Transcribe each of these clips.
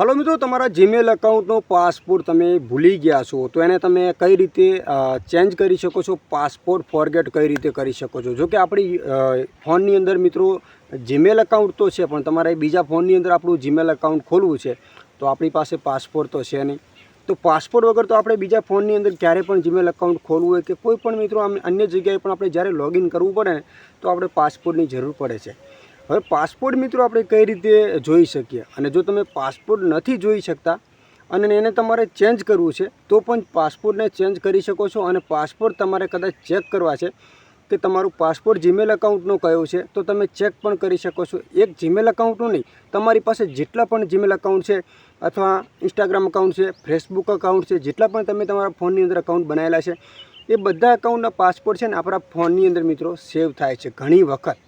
Hello મિત્રો, તમારા Gmail એકાઉન્ટનો પાસપોર્ટ તમે ભૂલી ગયા છો, તો એને તમે કઈ રીતે ચેન્જ કરી શકો છો? પાસપોર્ટ ફોરગેટ કઈ રીતે કરી શકો છો? જો કે આપણી ફોનની અંદર મિત્રો જીમેલ એકાઉન્ટ તો છે, પણ તમારે બીજા ફોનની અંદર આપણું જીમેલ એકાઉન્ટ ખોલવું છે, તો આપણી પાસે પાસપોર્ટ તો છે નહીં. તો પાસપોર્ટ વગર તો આપણે બીજા ફોનની અંદર ક્યારે પણ જીમેલ એકાઉન્ટ ખોલવું હોય કે કોઈ પણ મિત્રો અન્ય જગ્યાએ પણ આપણે જ્યારે લોગિન કરવું પડે તો આપણે પાસપોર્ટની જરૂર પડે છે. હવે પાસપોર્ટ મિત્રો આપણે કઈ રીતે જોઈ શકીએ? અને જો તમે પાસપોર્ટ નથી જોઈ શકતા અને એને તમારે ચેન્જ કરવું છે, તો પણ પાસપોર્ટને ચેન્જ કરી શકો છો અને પાસપોર્ટ તમારે કદાચ ચેક કરવા છે કે તમારું પાસપોર્ટ જીમેલ એકાઉન્ટનો કયો છે, તો તમે ચેક પણ કરી શકો છો. એક જીમેલ એકાઉન્ટનું નહીં, તમારી પાસે જેટલા પણ જીમેલ એકાઉન્ટ છે અથવા ઇન્સ્ટાગ્રામ એકાઉન્ટ છે ફેસબુક એકાઉન્ટ છે, જેટલા પણ તમે તમારા ફોનની અંદર એકાઉન્ટ બનાવેલા છે, એ બધા એકાઉન્ટના પાસપોર્ટ છે ને આપણા ફોનની અંદર મિત્રો સેવ થાય છે ઘણી વખત.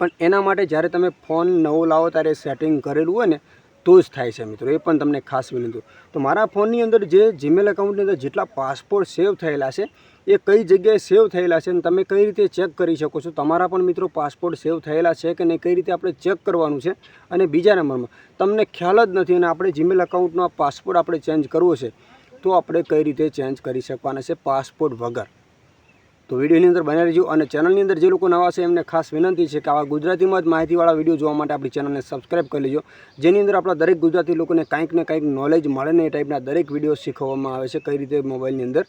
પણ એના માટે જ્યારે તમે ફોન નવો લાવો ત્યારે સેટિંગ કરેલું હોય ને, તો જ થાય છે મિત્રો, એ પણ તમને ખાસ વિનંતી તો મારા ફોનની અંદર જે જીમેલ એકાઉન્ટની અંદર જેટલા પાસપોર્ટ સેવ થયેલા છે, એ કઈ જગ્યાએ સેવ થયેલા છે અને તમે કઈ રીતે ચેક કરી શકો છો, તમારા પણ મિત્રો પાસપોર્ટ સેવ થયેલા છે કે નહીં, કઈ રીતે આપણે ચેક કરવાનું છે અને બીજા નંબરમાં. તમને ખ્યાલ જ નથી અને આપણે જીમેલ એકાઉન્ટનો પાસપોર્ટ આપણે ચેન્જ કરવો છે, તો આપણે કઈ રીતે ચેન્જ કરી શકવાના છે પાસપોર્ટ વગર. તો વિડીયોની અંદર બને રહેજો અને ચેનલની અંદર જે લોકો નવા છે એમને ખાસ વિનંતી છે કે આવા ગુજરાતીમાં જ માહિતીવાળા વીડિયો જોવા માટે આપણી ચેનલને સબસ્ક્રાઇબ કરી લેજો. જેની અંદર આપણા દરેક ગુજરાતી લોકોને કાંઈક ને કાંઈક નોલેજ મળે ને એ ટાઈપના દરેક વીડિયો શીખવવામાં આવે છે કઈ રીતે મોબાઈલની અંદર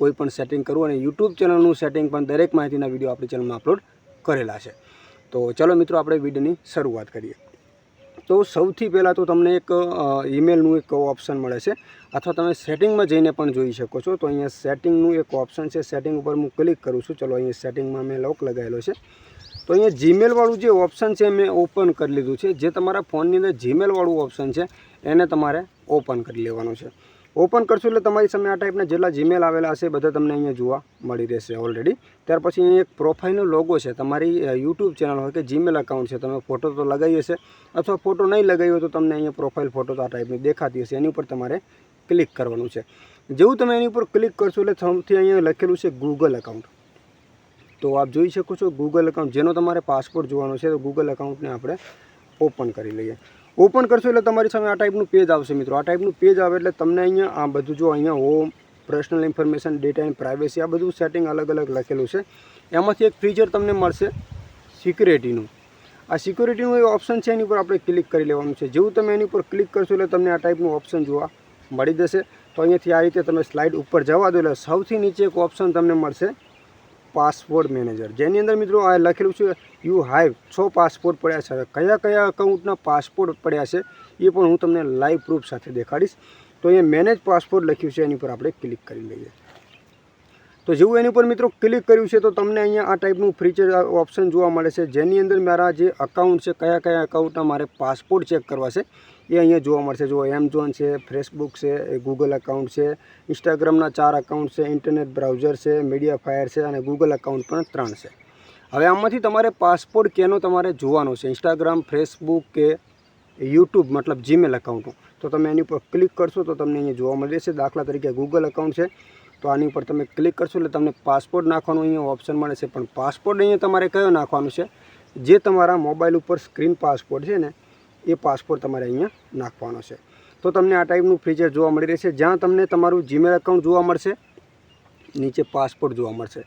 કોઈ પણ સેટિંગ કરવું અને યુટ્યુબ ચેનલનું સેટિંગ પણ દરેક માહિતીના વીડિયો આપણી ચેનલમાં અપલોડ કરેલા છે. તો ચલો મિત્રો, આપણે વિડીયોની શરૂઆત કરીએ. તો સૌથી પહેલાં તો તમને એક ઈમેલનું એક ઓપ્શન મળે છે. અથવા તમે સેટિંગમાં જઈને પણ જોઈ શકો છો. તો અહીંયા સેટિંગનું એક ઓપ્શન છે. સેટિંગ ઉપર હું ક્લિક કરું છું. ચલો અહીંયા સેટિંગમાં મેં લોક લગાવેલો છે. તો અહીંયા જીમેલવાળું જે ઓપ્શન છે મેં ઓપન કરી લીધું છે. જે તમારા ફોનની અંદર જીમેલવાળું ઓપ્શન છે, એને તમારે ઓપન કરી લેવાનું છે. ઓપન કરશો એટલે તમારી સામે આ ટાઈપના જેટલા જીમેલ આવેલા હશે બધા તમને અહીંયા જોવા મળી રહેશે ઓલરેડી ત્યાર પછી અહીંયા એક પ્રોફાઇલનો લોગો છે. તમારી યુટ્યુબ ચેનલ હોય કે જીમેલ અકાઉન્ટ છે, તમે ફોટો તો લગાવી હશે અથવા ફોટો નહીં લગાવ્યો તો તમને અહીંયા પ્રોફાઇલ ફોટો તો આ ટાઈપની દેખાતી હશે. એની ઉપર તમારે ક્લિક કરવાનું છે. જેવું તમે એની ઉપર ક્લિક કરશો એટલે સૌથી અહીંયા લખેલું છે ગૂગલ એકાઉન્ટ તો આપ જોઈ શકો છો ગૂગલ એકાઉન્ટ જેનો તમારે પાસપોર્ટ જોવાનો છે તો ગૂગલ એકાઉન્ટને આપણે ઓપન કરી લઈએ. ઓપન કરશો એટલે તમારી સામે આ ટાઈપનું પેજ આવશે મિત્રો. આ ટાઈપનું પેજ આવે એટલે તમને અહીંયા આ બધું જો અહીંયા home personal information data and privacy આ બધું સેટિંગ અલગ અલગ લખેલું છે. એમાંથી એક ફીચર તમને મળશે સિક્યુરિટીનું આ સિક્યુરિટીનું એ ઓપ્શન છે એની ઉપર આપણે ક્લિક કરી લેવાનું છે. જેવું તમે એની ઉપર ક્લિક કરશો એટલે તમને આ ટાઈપનું ઓપ્શન જોવા મળી જશે. તો અહીંયાથી આ રીતે તમે સ્લાઇડ ઉપર જવા દો એટલે સૌથી નીચે એક ઓપ્શન તમને મળશે પાસપોર્ટ મેનેજર. જેની અંદર મિત્રો આ લખેલું છે યુ હાઈવ છ પાસપોર્ટ પડ્યા છે. કયા કયા અકાઉન્ટના પાસપોર્ટ પડ્યા છે, એ પણ હું તમને લાઈવ પ્રૂફ સાથે દેખાડીશ. તો અહીંયા મેનેજ પાસપોર્ટ લખ્યું છે, એની પર આપણે ક્લિક કરી લઈએ. તો જેવું એની ઉપર મિત્રો ક્લિક કર્યું છે, તો તમને અહીંયા આ ટાઈપનું ફીચર ઓપ્શન જોવા મળે છે. જેની અંદર મારા જે અકાઉન્ટ છે, કયા કયા અકાઉન્ટના મારે પાસપોર્ટ ચેક કરવા છે એ અહીંયા જોવા મળશે. જો એમઝોન છે ફેસબુક છે ગૂગલ એકાઉન્ટ છે ઇન્સ્ટાગ્રામના ચાર અકાઉન્ટ છે ઇન્ટરનેટ બ્રાઉઝર છે મીડિયા ફાયર છે અને ગૂગલ એકાઉન્ટ પણ ત્રણ છે. હવે આમાંથી તમારે પાસપોર્ટ કેનો તમારે જોવાનો છે? ઇન્સ્ટાગ્રામ ફેસબુક કે યુટ્યુબ મતલબ જીમેલ અકાઉન્ટ તો તમે એની ઉપર ક્લિક કરશો તો તમને અહીંયા જોવા મળી જશે. દાખલા તરીકે ગૂગલ એકાઉન્ટ છે, તો આની ઉપર તમે ક્લિક કરશો એટલે તમને પાસપોર્ટ નાખવાનું અહીંયા ઓપ્શન મળે છે. પણ પાસપોર્ટ અહીંયા તમારે કયો નાખવાનું છે? જે તમારા મોબાઈલ ઉપર સ્ક્રીન પાસપોર્ટ છે ને એ પાસપોર્ટ તમારે અહીંયા નાખવાનો છે. તો તમને આ ટાઈપનું ફીચર જોવા મળી રહેશે. જ્યાં તમને તમારું જીમેલ એકાઉન્ટ જોવા મળશે, નીચે પાસપોર્ટ જોવા મળશે.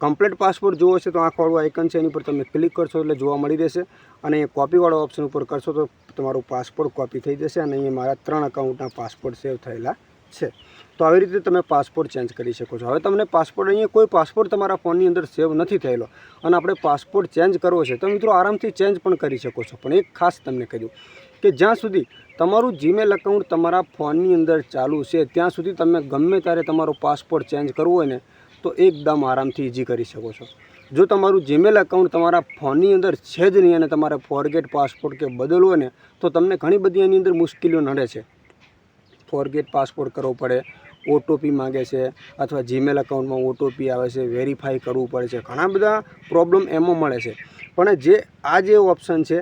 કમ્પ્લીટ પાસપોર્ટ જોવો છે તો આંખવાળું આઇકન છે, એની પર તમે ક્લિક કરશો એટલે જોવા મળી રહેશે. અને એ કોપીવાળો ઓપ્શન ઉપર કરશો તો તમારું પાસપોર્ટ કોપી થઈ જશે અને અહીંયા મારા ત્રણ અકાઉન્ટના પાસપોર્ટ સેવ થયેલા છે. તો આવી રીતે તમે પાસપોર્ટ ચેન્જ કરી શકો છો. હવે તમને પાસપોર્ટ અહીંયા કોઈ પાસપોર્ટ તમારા ફોનની અંદર સેવ નથી થયેલો. અને આપણે પાસપોર્ટ ચેન્જ કરવો છે તો મિત્રો આરામથી ચેન્જ પણ કરી શકો છો. પણ એક ખાસ તમને કહ્યું કે જ્યાં સુધી તમારું જીમેલ એકાઉન્ટ તમારા ફોનની અંદર ચાલુ છે, ત્યાં સુધી તમે ગમે ત્યારે તમારો પાસપોર્ટ ચેન્જ કરવો હોય ને, તો એકદમ આરામથી ઇઝી કરી શકો છો. જો તમારું જીમેલ એકાઉન્ટ તમારા ફોનની અંદર છે જ નહીં અને તમારે ફોરગેટ પાસપોર્ટ કે બદલવો ને, તો તમને ઘણી બધી એની અંદર મુશ્કેલીઓ નડે છે. ફોરગેટ પાસપોર્ટ કરવો પડે ઓટીપી માગે છે અથવા જીમેલ એકાઉન્ટમાં ઓટીપી આવે છે વેરીફાઈ કરવું પડે છે. ઘણા બધા પ્રોબ્લેમ એમાં મળે છે. પણ જે, આ જે ઓપ્શન છે,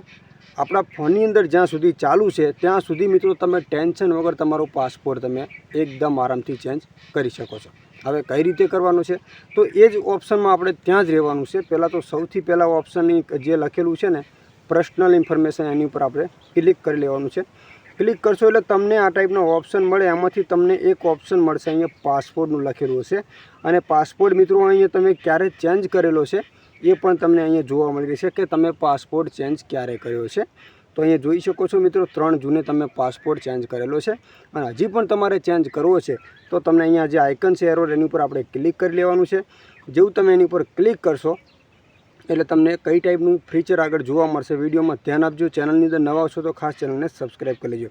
આપણા ફોનની અંદર જ્યાં સુધી ચાલુ છે, ત્યાં સુધી મિત્રો તમે ટેન્શન વગર તમારો પાસપોર્ટ તમે એકદમ આરામથી ચેન્જ કરી શકો છો. હવે કઈ રીતે કરવાનું છે? તો એ જ ઓપ્શનમાં આપણે ત્યાં જ રહેવાનું છે. પહેલાં તો સૌથી પહેલાં ઓપ્શનની જે લખેલું છે ને પર્સનલ ઇન્ફોર્મેશન એની ઉપર આપણે ક્લિક કરી લેવાનું છે. ક્લિક કરશો એટલે તમને આ ટાઈપનો ઓપ્શન મળે. એમાંથી તમને એક ઓપ્શન મળશે. અહીંયા પાસપોર્ટનું લખેલું હશે. અને પાસપોર્ટ મિત્રો, અહીંયા તમે ક્યારે ચેન્જ કરેલો છે, એ પણ તમને અહીંયા જોવા મળી રહેશે કે તમે પાસપોર્ટ ચેન્જ ક્યારે કર્યો છે. તો અહીંયા જોઈ શકો છો મિત્રો, ત્રણ જૂને તમે પાસપોર્ટ ચેન્જ કરેલો છે. અને હજી પણ તમારે ચેન્જ કરવો છે, તો તમને અહીંયા જે આઇકન છે એરોડ એની ઉપર આપણે ક્લિક કરી લેવાનું છે. જેવું તમે એની ઉપર ક્લિક કરશો એટલે તમને કઈ ટાઈપનું ફીચર આગળ જોવા મળશે વિડીયોમાં ધ્યાન આપજો. ચેનલની અંદર નવા છો તો ખાસ ચેનલને સબસ્ક્રાઈબ કરી લેજો.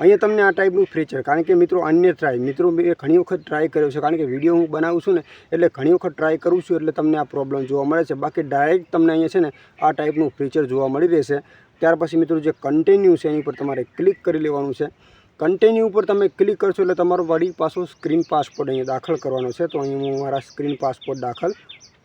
અહીંયા તમને આ ટાઈપનું ફીચર કારણ કે મિત્રો અન્ય ટ્રાય મિત્રો મેં ઘણી વખત ટ્રાય કર્યો છે, કારણ કે વીડિયો હું બનાવું છું ને, એટલે ઘણી વખત ટ્રાય કરું છું, એટલે તમને આ પ્રોબ્લેમ જોવા મળે છે. બાકી ડાયરેક્ટ તમને અહીંયા છે ને આ ટાઈપનું ફીચર જોવા મળી રહેશે. ત્યાર પછી મિત્રો જે કન્ટિન્યુ છે એની પર તમારે ક્લિક કરી લેવાનું છે. કન્ટિન્યુ ઉપર તમે ક્લિક કરશો એટલે તમારો વળી પાછો સ્ક્રીન પાસપોર્ટ અહીંયા દાખલ કરવાનો છે. તો અહીં હું મારા સ્ક્રીન પાસપોર્ટ દાખલ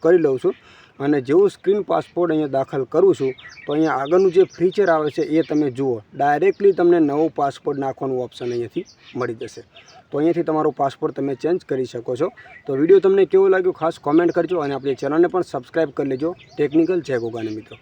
કરી લઉં છું. અને જેવું સ્ક્રીન પાસપોર્ટ અહીંયા દાખલ કરું છું, તો અહીંયા આગળનું જે ફીચર આવે છે એ તમે જુઓ. ડાયરેક્ટલી તમને નવો પાસપોર્ટ નાખવાનું ઓપ્શન અહીંયાથી મળી જશે. તો અહીંયાથી તમારો પાસપોર્ટ તમે ચેન્જ કરી શકો છો. તો વીડિયો તમને કેવો લાગ્યો ખાસ કોમેન્ટ કરજો અને આપણી ચેનલને પણ સબસ્ક્રાઈબ કરી લેજો. ટેકનિકલ જય ગોગાને મિત્રો.